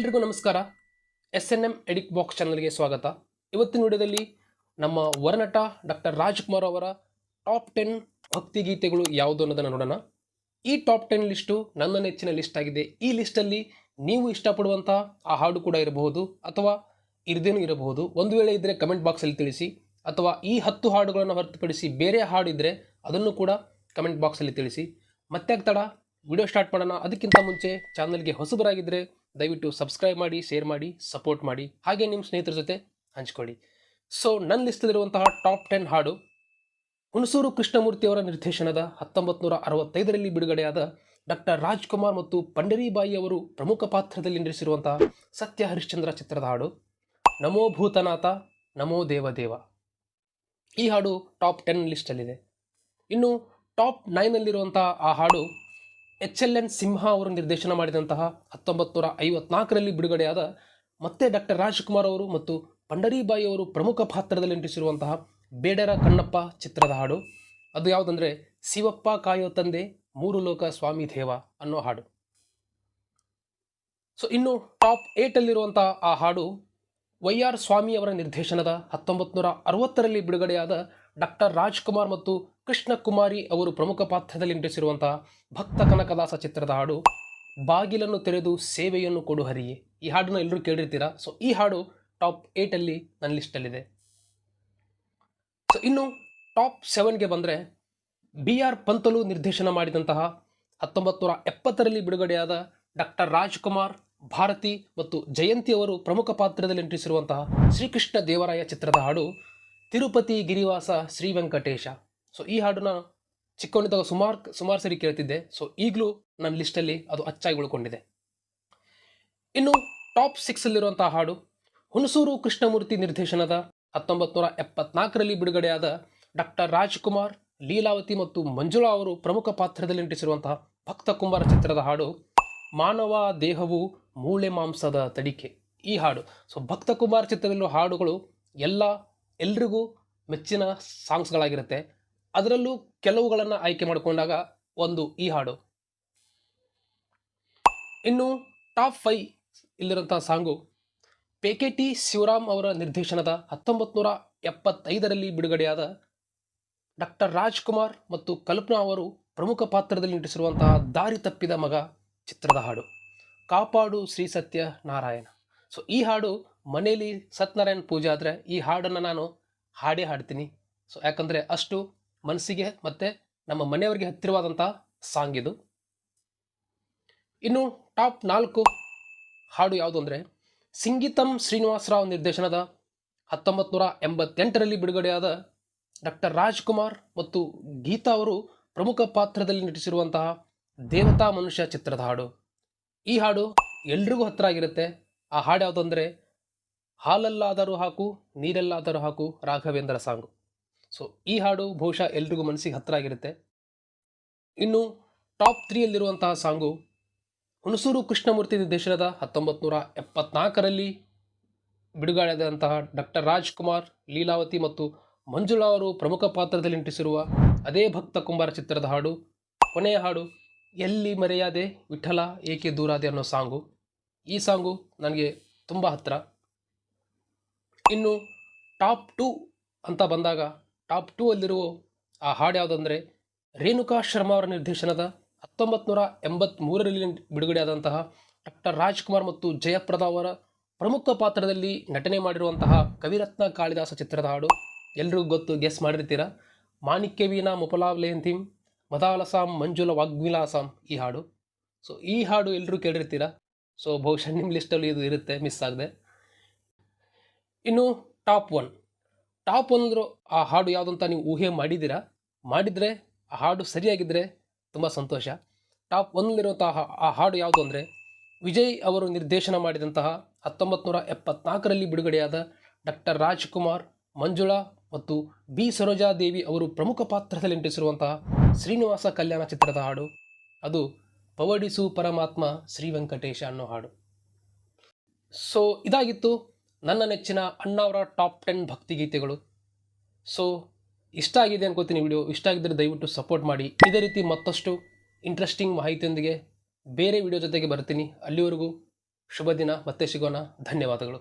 ಎಲ್ರಿಗೂ ನಮಸ್ಕಾರ. S N M ಎಡಿಕ್ ಬಾಕ್ಸ್ ಚಾನಲ್ಗೆ ಸ್ವಾಗತ. ಇವತ್ತಿನ ವಿಡಿಯೋದಲ್ಲಿ ನಮ್ಮ ವರನಟ ಡಾಕ್ಟರ್ ರಾಜ್ಕುಮಾರ್ ಅವರ ಟಾಪ್ ಟೆನ್ ಭಕ್ತಿಗೀತೆಗಳು ಯಾವುದು ಅನ್ನೋದನ್ನು ನೋಡೋಣ. ಈ ಟಾಪ್ ಟೆನ್ ಲಿಸ್ಟು ನನ್ನ ನೆಚ್ಚಿನ ಲಿಸ್ಟ್ ಆಗಿದೆ. ಈ ಲಿಸ್ಟಲ್ಲಿ ನೀವು ಇಷ್ಟಪಡುವಂಥ ಆ ಹಾಡು ಕೂಡ ಇರಬಹುದು ಅಥವಾ ಇರದೇನೂ ಇರಬಹುದು. ಒಂದು ವೇಳೆ ಇದ್ದರೆ ಕಮೆಂಟ್ ಬಾಕ್ಸಲ್ಲಿ ತಿಳಿಸಿ ಅಥವಾ ಈ ಹತ್ತು ಹಾಡುಗಳನ್ನು ಹೊರತುಪಡಿಸಿ ಬೇರೆ ಹಾಡು ಇದ್ದರೆ ಅದನ್ನು ಕೂಡ ಕಮೆಂಟ್ ಬಾಕ್ಸಲ್ಲಿ ತಿಳಿಸಿ. ಮತ್ತೆ ತಡ ವಿಡಿಯೋ ಸ್ಟಾರ್ಟ್ ಮಾಡೋಣ. ಅದಕ್ಕಿಂತ ಮುಂಚೆ ಚಾನಲ್ಗೆ ಹೊಸಬರಾಗಿದ್ದರೆ ದಯವಿಟ್ಟು ಸಬ್ಸ್ಕ್ರೈಬ್ ಮಾಡಿ ಶೇರ್ ಮಾಡಿ ಸಪೋರ್ಟ್ ಮಾಡಿ, ಹಾಗೆ ನಿಮ್ಮ ಸ್ನೇಹಿತರ ಜೊತೆ ಹಂಚ್ಕೊಳ್ಳಿ. ಸೊ ನನ್ನ ಲಿಸ್ಟಲ್ಲಿರುವಂತಹ ಟಾಪ್ ಟೆನ್ ಹಾಡು ಹುಣಸೂರು ಕೃಷ್ಣಮೂರ್ತಿ ಅವರ ನಿರ್ದೇಶನದ ಹತ್ತೊಂಬತ್ತು ನೂರ ಅರವತ್ತೈದರಲ್ಲಿ ಬಿಡುಗಡೆಯಾದ ಡಾಕ್ಟರ್ ರಾಜ್ಕುಮಾರ್ ಮತ್ತು ಪಂಡರಿಬಾಯಿ ಅವರು ಪ್ರಮುಖ ಪಾತ್ರದಲ್ಲಿ ನಡೆಸಿರುವಂತಹ ಸತ್ಯ ಹರಿಶ್ಚಂದ್ರ ಚಿತ್ರದ ಹಾಡು, ನಮೋ ಭೂತನಾಥ, ನಮೋ ದೇವದೇವ ಈ ಹಾಡು ಟಾಪ್ ಟೆನ್ ಲಿಸ್ಟಲ್ಲಿದೆ ಇನ್ನು ಟಾಪ್ ನೈನಲ್ಲಿರುವಂತಹ ಆ ಹಾಡು ಎಚ್ ಎಲ್ ಎನ್ ಸಿಂಹ ಅವರು ನಿರ್ದೇಶನ ಮಾಡಿದಂತಹ ಹತ್ತೊಂಬತ್ತು ನೂರ ಐವತ್ನಾಲ್ಕರಲ್ಲಿ ಬಿಡುಗಡೆಯಾದ ಮತ್ತೆ ಡಾಕ್ಟರ್ ರಾಜ್ಕುಮಾರ್ ಅವರು ಮತ್ತು ಪಂಡರೀಬಾಯಿ ಅವರು ಪ್ರಮುಖ ಪಾತ್ರದಲ್ಲಿ ನಟಿಸಿರುವಂತಹ ಬೇಡರ ಕಣ್ಣಪ್ಪ ಚಿತ್ರದ ಹಾಡು. ಅದು ಯಾವುದಂದರೆ, ಶಿವಪ್ಪ ಕಾಯೋ ತಂದೆ, ಮೂರು ಲೋಕ ಸ್ವಾಮಿ ದೇವ ಅನ್ನೋ ಹಾಡು. ಸೊ, ಇನ್ನು ಟಾಪ್ ಏಟಲ್ಲಿರುವಂತಹ ಆ ಹಾಡು ವೈ ಆರ್ ಸ್ವಾಮಿ ಅವರ ನಿರ್ದೇಶನದ ಹತ್ತೊಂಬತ್ತು ನೂರ ಅರವತ್ತರಲ್ಲಿ ಬಿಡುಗಡೆಯಾದ ಡಾಕ್ಟರ್ ರಾಜ್ಕುಮಾರ್ ಮತ್ತು ಕೃಷ್ಣ ಕುಮಾರಿ ಅವರು ಪ್ರಮುಖ ಪಾತ್ರದಲ್ಲಿ ನಟಿಸಿರುವಂತಹ ಭಕ್ತ ಕನಕದಾಸ ಚಿತ್ರದ ಹಾಡು, ಬಾಗಿಲನ್ನು ತೆರೆದು ಸೇವೆಯನ್ನು ಕೊಡು ಹರಿಯೇ. ಈ ಹಾಡನ್ನು ಎಲ್ಲರೂ ಕೇಳಿರ್ತೀರಾ? ಸೊ ಈ ಹಾಡು ಟಾಪ್ ಏಟಲ್ಲಿ ನನ್ನ ಲಿಸ್ಟಲ್ಲಿದೆ ಸೊ ಇನ್ನು ಟಾಪ್ ಸೆವೆನ್ಗೆ ಬಂದರೆ ಬಿ ಆರ್ ಪಂತಲು ನಿರ್ದೇಶನ ಮಾಡಿದಂತಹ ಹತ್ತೊಂಬತ್ತು ನೂರ ಎಪ್ಪತ್ತರಲ್ಲಿ ಬಿಡುಗಡೆಯಾದ ಡಾಕ್ಟರ್ ರಾಜ್ಕುಮಾರ್, ಭಾರತಿ ಮತ್ತು ಜಯಂತಿ ಅವರು ಪ್ರಮುಖ ಪಾತ್ರದಲ್ಲಿ ನಟಿಸಿರುವಂತಹ ಶ್ರೀಕೃಷ್ಣ ದೇವರಾಯ ಚಿತ್ರದ ಹಾಡು ತಿರುಪತಿ ಗಿರಿವಾಸ ಶ್ರೀ ವೆಂಕಟೇಶ ಸೊ ಈ ಹಾಡನ್ನ ಚಿಕ್ಕವನಿದ್ದಾಗ ಸುಮಾರು ಸುಮಾರು ಸರಿ ಕೇಳ್ತಿದ್ದೆ. ಸೊ ಈಗಲೂ ನನ್ನ ಲಿಸ್ಟಲ್ಲಿ ಅದು ಅಚ್ಚಾಗಿ ಉಳ್ಕೊಂಡಿದೆ ಇನ್ನು ಟಾಪ್ ಸಿಕ್ಸಲ್ಲಿರುವಂತಹ ಹಾಡು, ಹುಣಸೂರು ಕೃಷ್ಣಮೂರ್ತಿ ನಿರ್ದೇಶನದ ಹತ್ತೊಂಬತ್ತು ನೂರ ಎಪ್ಪತ್ನಾಲ್ಕರಲ್ಲಿ ಬಿಡುಗಡೆಯಾದ ಡಾಕ್ಟರ್ ರಾಜ್ಕುಮಾರ್, ಲೀಲಾವತಿ ಮತ್ತು ಮಂಜುಳಾ ಅವರು ಪ್ರಮುಖ ಪಾತ್ರದಲ್ಲಿ ನಟಿಸಿರುವಂತಹ ಭಕ್ತ ಕುಂಬಾರ ಚಿತ್ರದ ಹಾಡು, ಮಾನವ ದೇಹವು ಮೂಳೆ ಮಾಂಸದ ತಡಿಕೆ. ಈ ಹಾಡು. ಸೊ ಭಕ್ತ ಕುಮಾರ್ ಚಿತ್ರದಲ್ಲಿರುವ ಹಾಡುಗಳು ಎಲ್ಲ ಎಲ್ರಿಗೂ ಮೆಚ್ಚಿನ ಸಾಂಗ್ಸ್ಗಳಾಗಿರುತ್ತೆ ಅದರಲ್ಲೂ ಕೆಲವುಗಳನ್ನು ಆಯ್ಕೆ ಮಾಡಿಕೊಂಡಾಗ ಒಂದು ಈ ಹಾಡು. ಇನ್ನು ಟಾಪ್ ಫೈ ಇಲ್ಲಿರುವಂತಹ ಸಾಂಗು, ಪೇಕೆಟಿ ಶಿವರಾಮ್ ಅವರ ನಿರ್ದೇಶನದ ಹತ್ತೊಂಬತ್ತು ನೂರ ಎಪ್ಪತ್ತೈದರಲ್ಲಿ ಬಿಡುಗಡೆಯಾದ ಡಾಕ್ಟರ್ ರಾಜ್ಕುಮಾರ್ ಮತ್ತು ಕಲ್ಪನಾ ಅವರು ಪ್ರಮುಖ ಪಾತ್ರದಲ್ಲಿ ನಟಿಸಿರುವಂತಹ ದಾರಿ ತಪ್ಪಿದ ಮಗ ಚಿತ್ರದ ಹಾಡು, ಕಾಪಾಡು ಶ್ರೀ ಸತ್ಯ ನಾರಾಯಣ. ಸೊ ಈ ಹಾಡು ಮನೆಯಲ್ಲಿ ಸತ್ಯನಾರಾಯಣ ಪೂಜೆ ಆದರೆ ಈ ಹಾಡನ್ನು ನಾನು ಹಾಡೇ ಹಾಡ್ತೀನಿ. ಸೊ ಯಾಕಂದರೆ ಅಷ್ಟು ಮನಸ್ಸಿಗೆ ಮತ್ತು ನಮ್ಮ ಮನೆಯವರಿಗೆ ಹತ್ತಿರವಾದಂಥ ಸಾಂಗ್ ಇದು. ಇನ್ನು ಟಾಪ್ ನಾಲ್ಕು ಹಾಡು ಯಾವುದು ಅಂದರೆ, ಸಿಂಗೀತಂ ಶ್ರೀನಿವಾಸರಾವ್ ನಿರ್ದೇಶನದ ಹತ್ತೊಂಬತ್ತು ನೂರ ಎಂಬತ್ತೆಂಟರಲ್ಲಿ ಬಿಡುಗಡೆಯಾದ ಡಾಕ್ಟರ್ ರಾಜ್ಕುಮಾರ್ ಮತ್ತು ಗೀತಾ ಅವರು ಪ್ರಮುಖ ಪಾತ್ರದಲ್ಲಿ ನಟಿಸಿರುವಂತಹ ದೇವತಾ ಮನುಷ್ಯ ಚಿತ್ರದ ಹಾಡು. ಈ ಹಾಡು ಎಲ್ರಿಗೂ ಹತ್ತಿರ ಆಗಿರುತ್ತೆ. ಆ ಹಾಡು ಯಾವುದಂದರೆ ಹಾಲಲ್ಲಾದರೂ ಹಾಕು, ನೀರಲ್ಲಾದರೂ ಹಾಕು ರಾಘವೇಂದ್ರ ಸಾಂಗು. ಸೊ ಈ ಹಾಡು ಬಹುಶಃ ಎಲ್ರಿಗೂ ಮನಸ್ಸಿಗೆ ಹತ್ತಿರ ಆಗಿರುತ್ತೆ. ಇನ್ನು ಟಾಪ್ ತ್ರೀಯಲ್ಲಿರುವಂತಹ ಸಾಂಗು ಹುಣಸೂರು ಕೃಷ್ಣಮೂರ್ತಿ ನಿರ್ದೇಶನದ ಹತ್ತೊಂಬತ್ತು ನೂರ ಎಪ್ಪತ್ನಾಲ್ಕರಲ್ಲಿ ಬಿಡುಗಡೆಯಾದಂತಹ ಡಾಕ್ಟರ್ ರಾಜ್ಕುಮಾರ್, ಲೀಲಾವತಿ ಮತ್ತು ಮಂಜುಳಾ ಅವರು ಪ್ರಮುಖ ಪಾತ್ರದಲ್ಲಿ ನಟಿಸಿರುವ ಅದೇ ಭಕ್ತ ಕುಂಬಾರ ಚಿತ್ರದ ಹಾಡು, ಕೊನೆಯ ಹಾಡು, ಎಲ್ಲಿ ಮರೆಯಾದೆ ವಿಠಲ, ಏಕೆ ದೂರಾದೆ ಅನ್ನೋ ಸಾಂಗು. ಈ ಸಾಂಗು ನನಗೆ ತುಂಬ ಹತ್ತಿರ ಇನ್ನು ಟಾಪ್ ಟು ಅಂತ ಬಂದಾಗ ಟಾಪ್ ಟೂ ಅಲ್ಲಿರುವ ಆ ಹಾಡು ಯಾವುದಂದರೆ ರೇಣುಕಾ ಶರ್ಮಾ ಅವರ ನಿರ್ದೇಶನದ ಹತ್ತೊಂಬತ್ತು ನೂರ ಎಂಬತ್ತ್ಮೂರರಲ್ಲಿ ಬಿಡುಗಡೆಯಾದಂತಹ ಡಾಕ್ಟರ್ ರಾಜ್ಕುಮಾರ್ ಮತ್ತು ಜಯಪ್ರದಾ ಅವರ ಪ್ರಮುಖ ಪಾತ್ರದಲ್ಲಿ ನಟನೆ ಮಾಡಿರುವಂತಹ ಕವಿರತ್ನ ಕಾಳಿದಾಸ ಚಿತ್ರದ ಹಾಡು. ಎಲ್ರಿಗೂ ಗೊತ್ತು, ಗೆಸ್ ಮಾಡಿರ್ತೀರ? ಮಾಣಿಕ್ಯ ವೀಣಾ ಮುಪಲಾವ್ಲೇಂತಿಂ ಮದಾಲಸಾಂ ಮಂಜುಲ ವಾಗ್ವಿಲಾಸಾಂ ಈ ಹಾಡು. ಸೊ ಈ ಹಾಡು ಎಲ್ಲರೂ ಕೇಳಿರ್ತೀರ? ಸೊ ಬಹುಶಃ ನಿಮ್ಮ ಲಿಸ್ಟಲ್ಲಿ ಇದು ಇರುತ್ತೆ ಮಿಸ್ ಆಗದೆ. ಇನ್ನು ಟಾಪ್ ಒನ್ ಟಾಪ್ ಅಂದರು, ಆ ಹಾಡು ಯಾವುದಂತ ನೀವು ಊಹೆ ಮಾಡಿದ್ದೀರಾ? ಮಾಡಿದರೆ, ಆ ಹಾಡು ಸರಿಯಾಗಿದ್ದರೆ ತುಂಬ ಸಂತೋಷ. ಟಾಪ್ ಒನ್ನಲ್ಲಿರುವಂತಹ ಆ ಹಾಡು ಯಾವುದು ಅಂದರೆ, ವಿಜಯ್ ಅವರು ನಿರ್ದೇಶನ ಮಾಡಿದಂತಹ ಹತ್ತೊಂಬತ್ತು ನೂರ ಎಪ್ಪತ್ನಾಲ್ಕರಲ್ಲಿ ಬಿಡುಗಡೆಯಾದ ಡಾಕ್ಟರ್ ರಾಜ್ಕುಮಾರ್, ಮಂಜುಳಾ ಮತ್ತು ಬಿ. ಸರೋಜಾದೇವಿ ಅವರು ಪ್ರಮುಖ ಪಾತ್ರದಲ್ಲಿ ನಟಿಸಿರುವಂತಹ ಶ್ರೀನಿವಾಸ ಕಲ್ಯಾಣ ಚಿತ್ರದ ಹಾಡು. ಅದು ಪವಡಿಸು ಪರಮಾತ್ಮ ಶ್ರೀ ವೆಂಕಟೇಶ ಅನ್ನೋ ಹಾಡು. ಸೊ ಇದಾಗಿತ್ತು ನನ್ನ ನೆಚ್ಚಿನ ಅಣ್ಣವರ ಟಾಪ್ ಟೆನ್ ಭಕ್ತಿಗೀತೆಗಳು. ಸೊ ಇಷ್ಟ ಆಗಿದೆ ಅನ್ಕೋತೀನಿ ವಿಡಿಯೋ. ಇಷ್ಟ ಆಗಿದ್ದರೆ ದಯವಿಟ್ಟು ಸಪೋರ್ಟ್ ಮಾಡಿ. ಇದೇ ರೀತಿ ಮತ್ತಷ್ಟು ಇಂಟ್ರೆಸ್ಟಿಂಗ್ ಮಾಹಿತಿಯೊಂದಿಗೆ ಬೇರೆ ವಿಡಿಯೋ ಜೊತೆಗೆ ಬರ್ತೀನಿ. ಅಲ್ಲಿವರೆಗೂ ಶುಭ ದಿನ. ಮತ್ತೆ ಸಿಗೋಣ. ಧನ್ಯವಾದಗಳು.